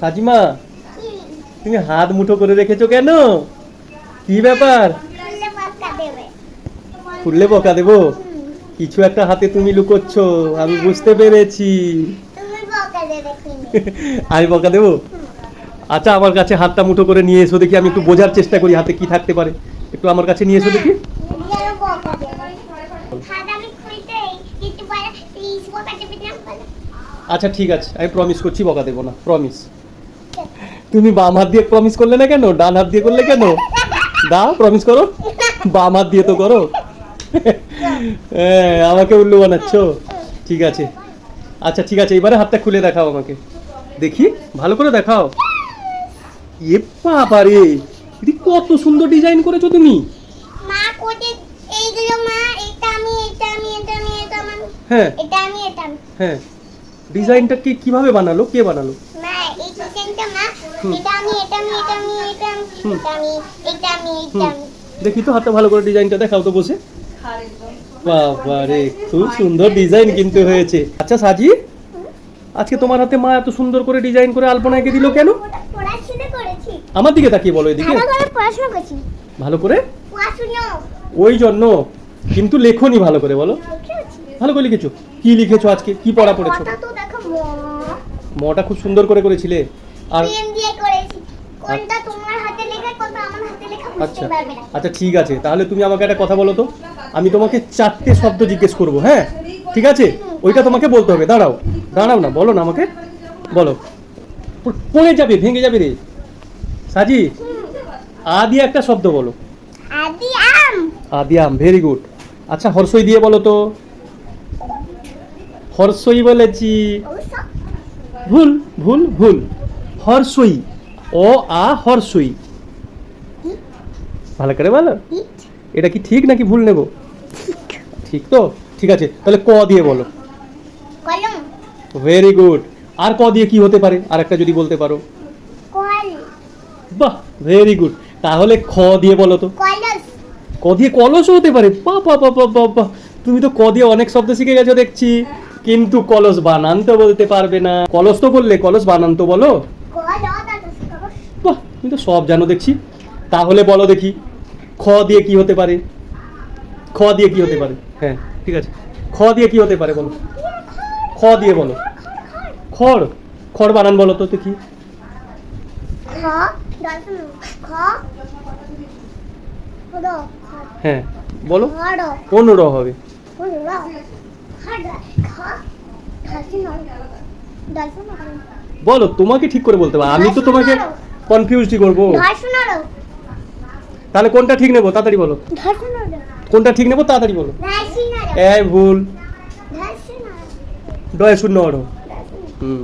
সাজিমা, তুমি হাত মুঠো করে রেখেছো কেন? কি ব্যাপার? খুললে বকা দেবো? কিছু একটা হাতে তুমি লুকোচ্ছ, আমি বুঝতে পেরেছি। আমি বকা দেবো? আচ্ছা আমার কাছে হাতটা মুঠো করে নিয়ে এসো দেখি, আমি একটু বোঝার চেষ্টা করি হাতে কি থাকতে পারে। একটু আমার কাছে নিয়ে এসো দেখি। আচ্ছা ঠিক আছে, আমি প্রমিস করছি, বকা দেবো না প্রমিস তুমি বাম হাত দিয়ে প্রমিস করলে না কেন? ডান হাত দিয়ে করলে কেন? দাও প্রমিস করো। বাম হাত দিয়ে তো করো। হ্যাঁ আমাকে উল্লু বানাচ্ছ? ঠিক আছে। আচ্ছা ঠিক আছে এবারে হাতটা খুলে দেখাও আমাকে। দেখি ভালো করে দেখাও। এ বাবা রে এটি কত সুন্দর ডিজাইন করেছ তুমি। মা কোটে এইগুলো মা এটা আমি এটা আমি এটা আমি এটা আমি হ্যাঁ। এটা আমি এটা হ্যাঁ। ডিজাইনটা কি কীভাবে বানালো? কে বানালো? মা এই ডিজাইনটা মা। এটা আমি এটা আমি এটা আমি এটা আমি হুম। এটা আমি এটা আমি এটা হুম। আমি দেখি তো হাতে ভালো করে ডিজাইনটা দেখাও তো বসে। বাবা রে খুব সুন্দর ডিজাইন কিন্তু হয়েছে। আচ্ছা সাজি আজকে তোমার হাতে মা এত সুন্দর করে ডিজাইন করে আলপনা এঁকে দিল কেন? আমার দিকে তাকিয়ে বলো এদিকে। ভালো করে পড়াশোনা করেছি। ভালো করে? পড়াশোনা। ওই জন্য। কিন্তু লেখনি ভালো করে বলো। ভালো করে লিখেছো। কি লিখেছো আজকে? কি পড়া পড়েছো? কথা তো দেখো মা। মটা খুব সুন্দর করে করেছিলে। আর কোনটা তোমার হাতে লেখা কোনটা আমার হাতে লেখা আচ্ছা। বুঝতে পারবে না। আচ্ছা ঠিক আছে। তাহলে তুমি আমাকে একটা কথা বলো তো। আমি তোমাকে চারটে শব্দ জিজ্ঞেস করব হ্যাঁ? ঠিক আছে? ওইটা তোমাকে বলতে হবে। দাঁড়াও। দাঁড়াও না বলো না আমাকে। বলো। পড়ে যাবে ভেঙে যাবে রে। সাজি আ দিয়ে একটা শব্দ বলো। আদি আম। আদিয়াম ভেরি গুড আচ্ছা হর্ষই দিয়ে বলো তো। হর্ষই বলেছি। ভুল ভুল ভুল। হর্ষই ও আ হর্ষই ভালো করে বলো। এটা কি ঠিক নাকি ভুল নেব? ঠিক তো? ঠিক আছে তাহলে ক দিয়ে বলো। কলম। ভেরি গুড আর ক দিয়ে কি হতে পারে? আর একটা যদি বলতে পারো। বাহ ভেরি গুড তাহলে খ দিয়ে বলো তো। কলস। ক দিয়ে কলসও হতে পারে? বা বা বা বা বা তুমি তো ক দিয়ে অনেক শব্দ শিখে গেছো দেখছি। কিন্তু কলস বানান তো বলতে পারবে না। কলস তো বললে কলস বানান তো বলো। বাহ তুমি তো সব জানো দেখছি। তাহলে বলো দেখি খ দিয়ে কি হতে পারে? খ দিয়ে কি হতে পারে? হ্যাঁ ঠিক আছে। খ দিয়ে কি হতে পারে বলো? খ দিয়ে বলো। খড় খড় বানান বলো তো দেখি। হ্যাঁ বলো। খড় কোন র হবে? বলো তোমাকে ঠিক করে বলতে হবে। আমি তো তোমাকে কনফিউজই করব। তাহলে কোনটা ঠিক নেব? তাড়াতাড়ি বলো। কোনটা ঠিক নেব? তাড়াতাড়ি বলো। এই এ ভুল ডয় শূন্য হুম।